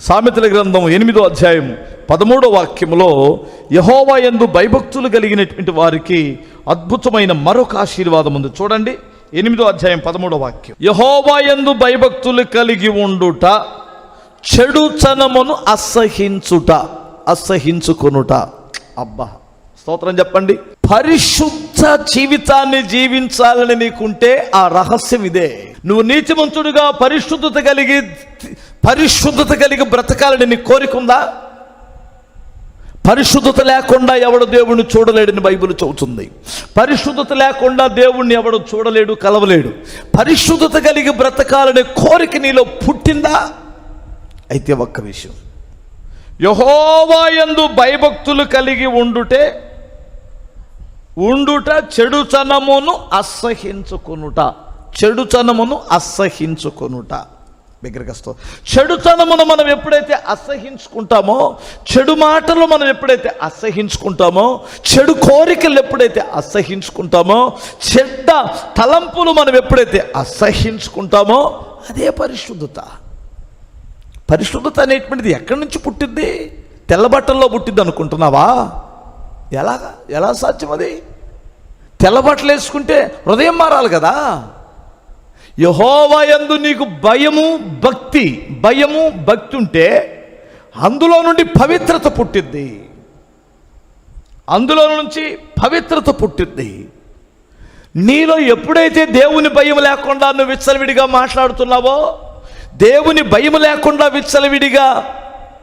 సామెతల గ్రంథం ఎనిమిదో అధ్యాయం పదమూడో వాక్యంలో యహోవా ఎందు భయభక్తులు కలిగినటువంటి వారికి అద్భుతమైన మరొక ఆశీర్వాదం ఉంది. చూడండి ఎనిమిదో అధ్యాయం పదమూడో వాక్యం. యహోవా ఎందు భయభక్తులు కలిగి ఉండుట చెడుచనమును అసహించుట అసహించుకొనుట. అబ్బా స్తోత్రం చెప్పండి. పరిశుద్ధ జీవితాన్ని జీవించాలని నీకుంటే ఆ రహస్యం ఇదే. నువ్వు నీతిమంతుడిగా పరిశుద్ధత కలిగి పరిశుద్ధత కలిగి బ్రతకాలని నీ కోరికుందా పరిశుద్ధత లేకుండా ఎవడు దేవుణ్ణి చూడలేడని బైబిల్ చెబుతుంది. పరిశుద్ధత లేకుండా దేవుణ్ణి ఎవడు చూడలేడు కలవలేడు. పరిశుద్ధత కలిగి బ్రతకాలనే కోరిక నీలో పుట్టిందా? అయితే ఒక్క విషయం. యహోవాయందు భయభక్తులు కలిగి ఉండుటే ఉండుట చెడుచనమును అసహించుకొనుట. చెడుచనమును అసహించుకొనుట. దగ్గరికి వస్తాం చెడుతనమును మనం ఎప్పుడైతే అసహించుకుంటామో చెడు మాటలు మనం ఎప్పుడైతే అసహించుకుంటామో చెడు కోరికలు ఎప్పుడైతే అసహించుకుంటామో చెడ్డ తలంపులు మనం ఎప్పుడైతే అసహించుకుంటామో అదే పరిశుద్ధత. పరిశుద్ధత అనేటువంటిది ఎక్కడి నుంచి పుట్టింది తెల్లబట్టల్లో పుట్టింది అనుకుంటున్నావా? ఎలాగా? ఎలా సాధ్యం అది? తెల్లబట్టలు వేసుకుంటే హృదయం మారాలి కదా? యహోవయందు నీకు భయము భక్తి భయము భక్తి ఉంటే అందులో నుండి పవిత్రత పుట్టిద్ది. అందులో నుంచి పవిత్రత పుట్టిద్ది. నీలో ఎప్పుడైతే దేవుని భయం లేకుండా నువ్వు విచ్చలవిడిగా మాట్లాడుతున్నావో దేవుని భయం లేకుండా విచ్చలవిడిగా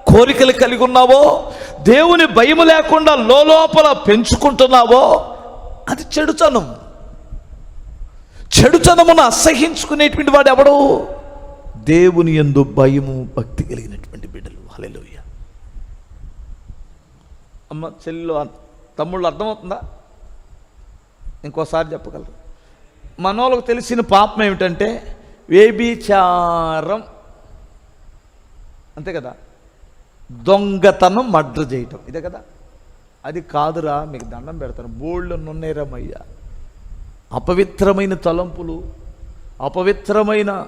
కోరికలు కలిగి ఉన్నావో దేవుని భయం లేకుండా లోపల పెంచుకుంటున్నావో అది చెడుతనం. చెడుతనమును అసహించుకునేటువంటి వాడు ఎవడు? దేవుని ఎందు భయము భక్తి కలిగినటువంటి బిడ్డలు. హల్లెలూయా. అమ్మ చెల్లెలు తమ్ముళ్ళు అర్థమవుతుందా? ఇంకోసారి చెప్పగలరు. మనోళ్ళకు తెలిసిన పాపం ఏమిటంటే వేబీచారం అంతే కదా? దొంగతనం మడ్ర చేయటం. ఇదే కదా? అది కాదురా మీకు దండం పెడతాను. బోళ్ళు నున్నేరమయ్యా. అపవిత్రమైన తలంపులు అపవిత్రమైన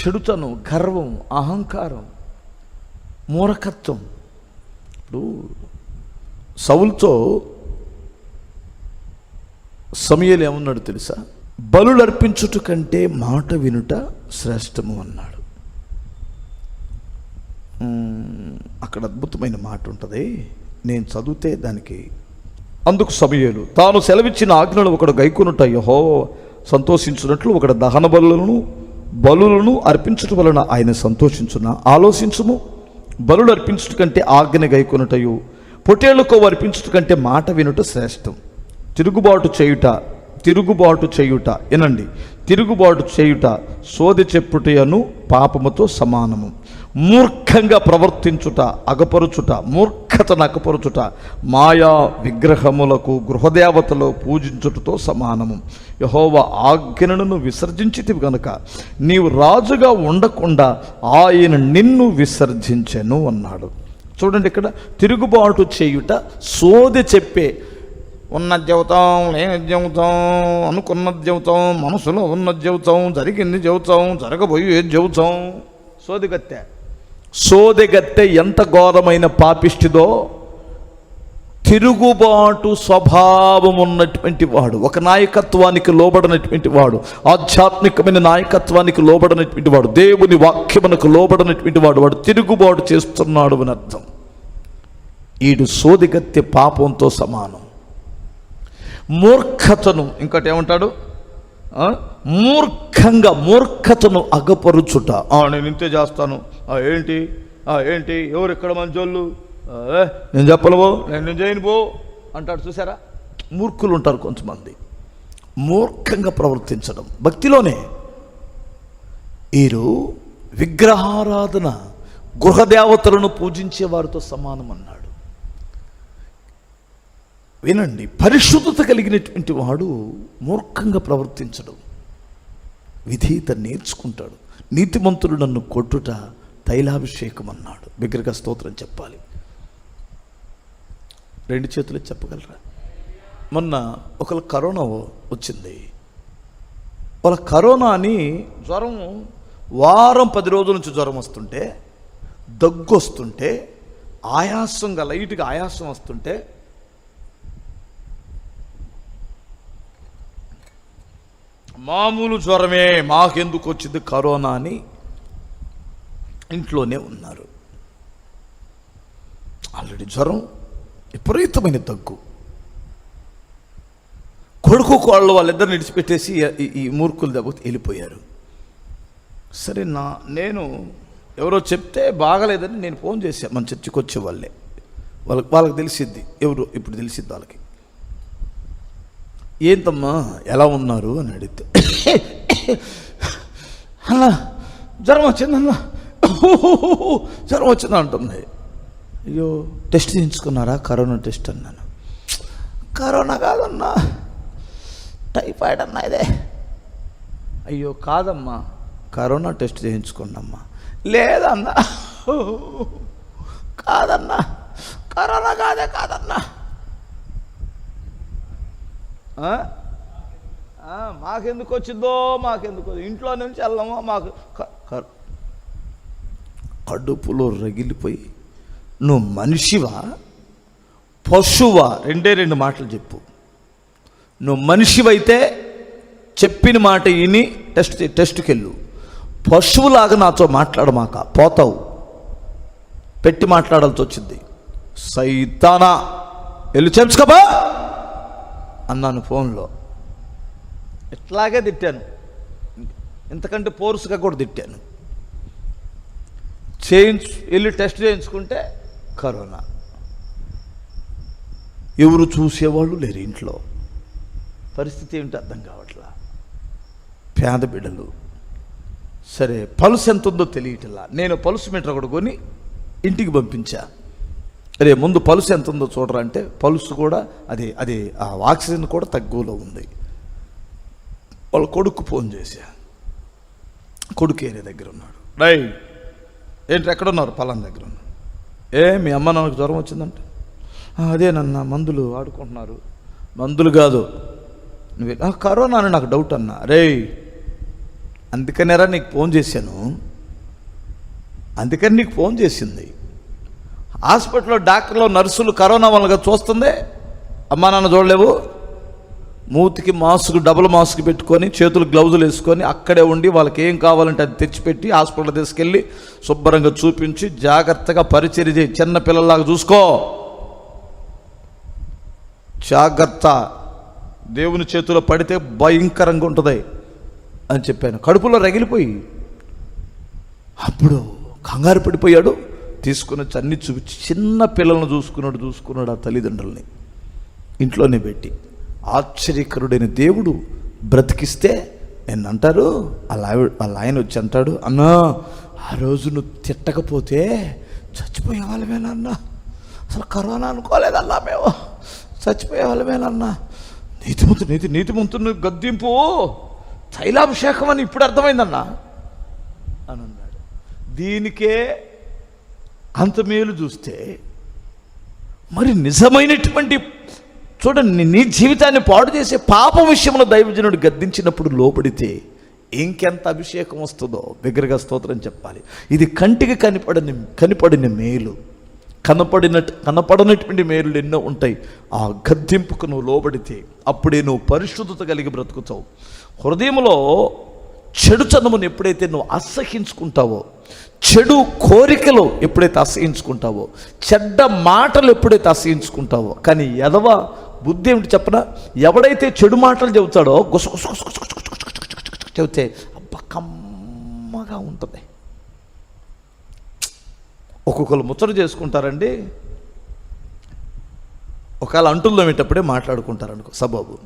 చెడుతను చెడుతనం గర్వం అహంకారం మూరకత్వం ఇప్పుడు సౌల్తో సమయలు ఏమన్నాడు తెలుసా? బలు అర్పించుట కంటే మాట వినుట శ్రేష్టము అన్నాడు. అక్కడ అద్భుతమైన మాట ఉంటుంది. నేను చదివితే దానికి అందుకు సమయలు. తాను సెలవిచ్చిన ఆజ్ఞలు ఒకడు గైకొనుట యహో సంతోషించినట్లు ఒకడు దహన బలులను బలులను అర్పించటం వలన ఆయన సంతోషించున? ఆలోచించుము. బలులు అర్పించుట కంటే ఆజ్ఞ గైకొనుటయు పొటేళ్ళకు అర్పించుట కంటే మాట వినుట శ్రేష్టం. తిరుగుబాటు చేయుట తిరుగుబాటు చేయుట వినండి. తిరుగుబాటు చేయుట సోది చెప్పుటయను పాపముతో సమానము. మూర్ఖంగా ప్రవర్తించుట అగపరుచుట మూర్ఖతను అగపరుచుట మాయా విగ్రహములకు గృహదేవతలు పూజించుటతో సమానము. యహోవ ఆజ్ఞను విసర్జించితివి గనుక నీవు రాజుగా ఉండకుండా ఆయన నిన్ను విసర్జించెను అన్నాడు. చూడండి ఇక్కడ తిరుగుబాటు చేయుట సోది చెప్పే ఉన్న జీవితం లేని జీవితం అనుకున్న జీవితం మనసులో ఉన్నది జీవితం జరిగింది చెబుతాం జరగబోయే చెబుతాం. సోదిగత్తె సోదెగత్తె ఎంత ఘోరమైన పాపిష్టిదో తిరుగుబాటు స్వభావం ఉన్నటువంటి వాడు ఒక నాయకత్వానికి లోబడినటువంటి వాడు ఆధ్యాత్మికమైన నాయకత్వానికి లోబడినటువంటి వాడు దేవుని వాక్యమునకు లోబడినటువంటి వాడు వాడు తిరుగుబాటు చేస్తున్నాడు అని అర్థం. ఈడు సోదిగత్తె పాపంతో సమానం. మూర్ఖతను ఇంకోటి ఏమంటాడు? మూర్ఖంగా మూర్ఖతను అగపరుచుట. ఆ, నేను ఇంతే చేస్తాను. ఏంటి? ఆ, ఏంటి? ఎవరు ఇక్కడ మంచోళ్ళు నేను చెప్పలేవో నేను నేను చేయను పో. అంటాడు చూసారా? మూర్ఖులు ఉంటారు కొంతమంది. మూర్ఖంగా ప్రవర్తించడం. భక్తిలోనే. వీరు విగ్రహారాధన గృహదేవతలను పూజించే వారితో సమానం అన్నాడు. వినండి పరిశుద్ధత కలిగినటువంటి వాడు మూర్ఖంగా ప్రవర్తించడు. విధేయత నేర్చుకుంటాడు. నీతిమంతుడు నన్ను కొట్టుట తైలాభిషేకం అన్నాడు బిగ్గరగా స్తోత్రం చెప్పాలి. రెండు చేతులు చెప్పగలరా? మొన్న ఒకళ్ళ కరోనా వచ్చింది. వాళ్ళ కరోనా అని జ్వరం వారం పది రోజుల నుంచి జ్వరం వస్తుంటే దగ్గు వస్తుంటే ఆయాసంగా లైట్గా ఆయాసం వస్తుంటే మామూలు జ్వరమే మాకెందుకు వచ్చింది కరోనా అని ఇంట్లోనే ఉన్నారు. ఆల్రెడీ జ్వరం విపరీతమైన దగ్గు. కొడుకు కోళ్ళు వాళ్ళిద్దరు నిడిచిపెట్టేసి ఈ- మూర్ఖులు దెబ్బ వెళ్ళిపోయారు. సరే నా నేను ఎవరో చెప్తే బాగలేదని నేను ఫోన్ చేశాను మన చర్చికి వచ్చే వాళ్ళే. వాళ్ళకి వాళ్ళకి తెలిసిద్ది. ఎవరు? ఇప్పుడు తెలిసిద్ది వాళ్ళకి. ఏంటమ్మా? ఎలా ఉన్నారు? అని అడిగితే అన్న జ్వరం వచ్చిందన్నా. జ్వరం వచ్చింది అంటుంది. అయ్యో టెస్ట్ చేయించుకున్నారా కరోనా టెస్ట్ అన్నాను. కరోనా కాదన్నా టైఫాయిడ్ అన్నా ఇదే. అయ్యో కాదమ్మా కరోనా టెస్ట్ చేయించుకోండమ్మా లేదన్నా కాదన్నా కరోనా కాదే కాదన్నా. మాకెందుకు వచ్చిందో మాకెందుకు ఇంట్లో నుంచి వెళ్ళమా మాకు కడుపులో రగిలిపోయి నువ్వు మనిషివా? పశువా? రెండే రెండు మాటలు చెప్పు. నువ్వు మనిషివైతే చెప్పిన మాట విని టెస్ట్ టెస్ట్కి వెళ్ళు పశువులాగా నాతో మాట్లాడమాక పోతావు. పెట్టి మాట్లాడాల్సి వచ్చింది. సైతానా! వెళ్ళి చెంచుకోబా అన్నాను ఫోన్లో. ఇట్లాగే తిట్టాను. ఇంతకంటే పోరుసుగా కూడా తిట్టాను. చేయించు వెళ్ళి టెస్ట్ చేయించుకుంటే కరోనా. ఎవరు చూసేవాళ్ళు లేరు ఇంట్లో. పరిస్థితి ఏమిటి అర్థం కావట్లా? పేద బిడ్డలు. సరే పలుసు ఎంత ఉందో తెలియటలా. నేను పలుసు మీటర్ ఒకటి కొని ఇంటికి పంపించా. అరే ముందు పలుసు ఎంత ఉందో చూడరా అంటే పలుసు కూడా అది అది ఆ ఆక్సిజన్ కూడా తగ్గులో ఉంది. వాళ్ళ కొడుకు ఫోన్ చేశా. కొడుకు ఏరే దగ్గర ఉన్నాడు. రైట్ ఏంటి ఎక్కడున్నారు? పలాన్ దగ్గర ఉన్నాడు ఏ మీ అమ్మ నాకు జ్వరం వచ్చిందంటే? "ఆ, అదేనన్న మందులు ఆడుకుంటున్నారు మందులు కాదు. నువ్వు "ఆ, కరోనా అని నాకు డౌట్ అన్నా. రేయ్ అందుకనేరా నీకు ఫోన్ చేశాను. అందుకని నీకు ఫోన్ చేసింది. హాస్పిటల్లో డాక్టర్లు నర్సులు కరోనా వల్ల చూస్తుంది? అమ్మా నాన్న చూడలేవు? మూతికి మాస్క్ డబుల్ మాస్క్ పెట్టుకొని చేతులు గ్లౌజులు వేసుకొని అక్కడే ఉండి వాళ్ళకి ఏం కావాలంటే అది తెచ్చిపెట్టి హాస్పిటల్ తీసుకెళ్ళి శుభ్రంగా చూపించి జాగ్రత్తగా పరిచర్య చేయి. చిన్న పిల్లల్లాగా చూసుకో. జాగ్రత్త. దేవుని చేతిలో పడితే భయంకరంగా ఉంటుంది అని చెప్పాను. కడుపులో రగిలిపోయి. అప్పుడు కంగారు పడిపోయాడు. తీసుకుని వచ్చి అన్ని చూపించి చిన్న పిల్లలను చూసుకున్నాడు చూసుకున్నాడు ఆ తల్లిదండ్రుల్ని. ఇంట్లోనే పెట్టి. ఆశ్చర్యకరుడైన దేవుడు బ్రతికిస్తే నేను అంటారు వాళ్ళ ఆవిడ వాళ్ళ ఆయన వచ్చి అంటాడు అన్నా ఆ రోజు నువ్వు తిట్టకపోతే చచ్చిపోయే వాళ్ళమేనన్నా అసలు కరోనా అనుకోలేదన్నా మేము? చచ్చిపోయే వాళ్ళమేనన్నా నీతిమంతు నీతి నీతిమంతుని గద్దింపు. తైలాభిషేకం అని ఇప్పుడు అర్థమైందన్నా? అని అన్నాడు. దీనికే అంత మేలు చూస్తే మరి నిజమైనటువంటి చూడండి నీ జీవితాన్ని పాడు చేసే పాప విషయంలో దైవజనుడు గద్దించినప్పుడు లోబడితే ఇంకెంత అభిషేకం వస్తుందో? దగ్గరగా స్తోత్రం చెప్పాలి. ఇది కంటికి కనపడని కనపడిన మేలు. కనపడిన కనపడనటువంటి మేలులు ఎన్నో ఉంటాయి. ఆ గద్దింపుకు నువ్వు లోబడితే అప్పుడే నువ్వు పరిశుద్ధత కలిగి బ్రతుకుతావు. హృదయంలో చెడుతనమును ఎప్పుడైతే నువ్వు అసహించుకుంటావో చెడు కోరికలు ఎప్పుడైతే అసహించుకుంటావో చెడ్డ మాటలు ఎప్పుడైతే అసహించుకుంటావో కానీ ఎదవ బుద్ధి ఏమిటి చెప్పనా ఎవడైతే చెడు మాటలు చెబుతాడో గుస గుస గుస గుస గుస గుస గుస చెబితే అబ్బ కమ్మగా ఉంటుంది ఒక్కొక్కరు ముచ్చట చేసుకుంటారండి ఒకవేళ అంటుల్లో పెట్టప్పుడే మాట్లాడుకుంటారు అనుకో సబాబు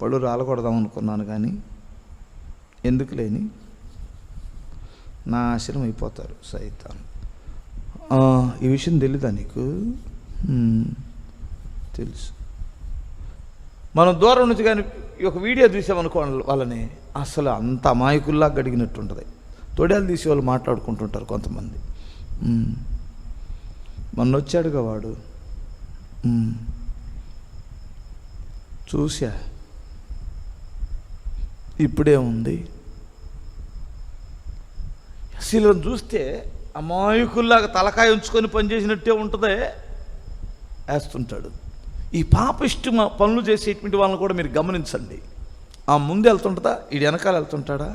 పళ్ళు రాలకూడదాం అనుకున్నాను కానీ ఎందుకు లేని నా ఆశ్రమం అయిపోతారు సైతాన్ ఈ విషయం తెలీదా నీకు Hmm. తెలుసు. మనం దూరం నుంచి కానీ ఒక వీడియో చూసామనుకోండి వాళ్ళని అసలు అంత అమాయకుల్లా గడిగినట్టుంటుంది. తొడేలు తీసి వాళ్ళు మాట్లాడుకుంటుంటారు కొంతమంది. Hmm. మొన్న వచ్చాడుగా వాడు. Hmm. చూసా ఇప్పుడే ఉంది. అసలు చూస్తే అమాయకుల్లాగా తలకాయ ఉంచుకొని పనిచేసినట్టే ఉంటుంది. వేస్తుంటాడు. ఈ పాపిష్టి పనులు చేసేటువంటి వాళ్ళని కూడా మీరు గమనించండి. ఆ ముందు వెళ్తుంటుందా? ఈ వెనకాల వెళ్తుంటాడా?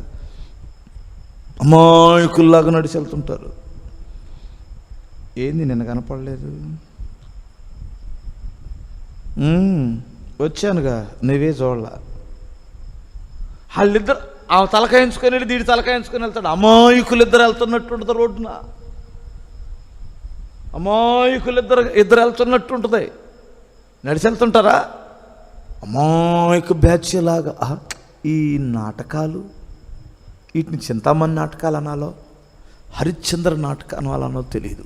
అమాయకుల్లాగా నడిచి వెళ్తుంటారు. ఏంది నిన్న కనపడలేదు? వచ్చానుగా నువ్వే చూడాల వాళ్ళిద్దరు ఆ తలకాయించుకొని వెళ్ళి దీడి తలకాయించుకొని వెళ్తాడు. అమాయకులు ఇద్దరు వెళ్తున్నట్టు ఉంటుంది రోడ్డున. అమాయకులు ఇద్దరు ఇద్దరు వెళ్తున్నట్టు ఉంటుంది. నడిచి వెళ్తుంటారా? అమాయక బ్యాచ్ లాగా ఈ నాటకాలు వీటిని చింతామణి నాటకాలు అనాలో? హరిశ్చంద్ర నాటక అనాలనో తెలియదు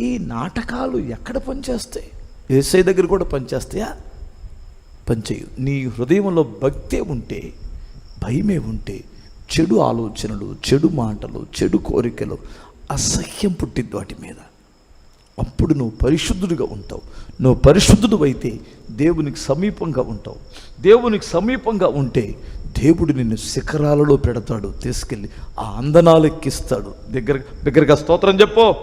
ఈ నాటకాలు ఎక్కడ పనిచేస్తాయి? ఏసై దగ్గర కూడా పనిచేస్తాయా? పనిచేయు. నీ హృదయంలో భక్తే ఉంటే భయమే ఉంటే చెడు ఆలోచనలు చెడు మాటలు చెడు కోరికలు అసహ్యం పుట్టిద్ది వాటి మీద. అప్పుడు నువ్వు పరిశుద్ధుడిగా ఉంటావు. నువ్వు పరిశుద్ధుడు అయితే దేవునికి సమీపంగా ఉంటావు. దేవునికి సమీపంగా ఉంటే దేవుడు నిన్ను శిఖరాలలో పెడతాడు తీసుకెళ్ళి ఆ అందనాలు ఎక్కిస్తాడు దగ్గర దగ్గరగా స్తోత్రం చెప్పు.